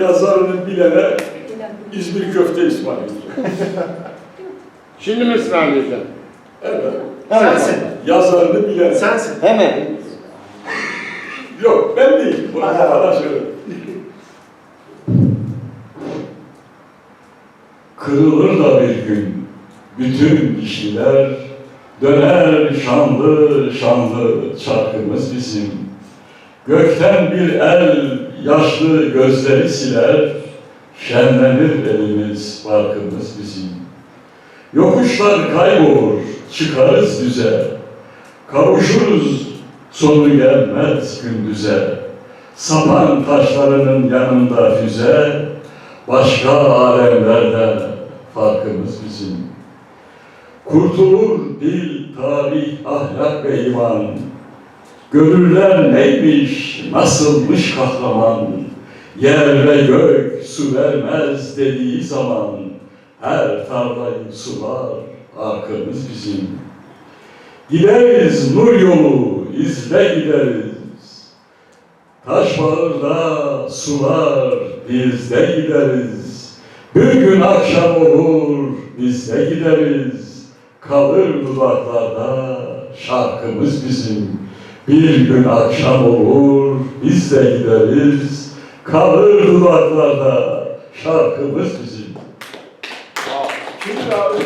Yazarını bilene İzmir köfte ısmarlayacağım. Şimdi mi ısmarlayacaksın? Evet. Sensin. Yazarını bilene. Sensin. Hemen. Yok ben değil. Bunu Hadi kafadan. Kırılır da bir gün bütün kişiler döner şanlı şanlı çarkımız bizim. Gökten bir el yaşlı gözleri siler, şenlenir elimiz barkımız bizim. Yokuşlar kaybolur, çıkarız düze, kavuşuruz sonu gelmez gündüze. Sapan taşlarının yanında füze, başka alemlerde farkımız bizim. Kurtulur dil, tarih, ahlak ve iman. Görürler neymiş, nasılmış kahraman. Yer ve gök su vermez dediği zaman her tarlayı sular arkamız bizim. Gideriz nur yolu izle gideriz. Taş bağırda sular bizde gideriz. Bir gün akşam olur bizde gideriz. Kalır dudaklarda şarkımız bizim. Bir gün akşam olur bizde gideriz. Kalır dudaklarda şarkımız bizim. Şimdi abi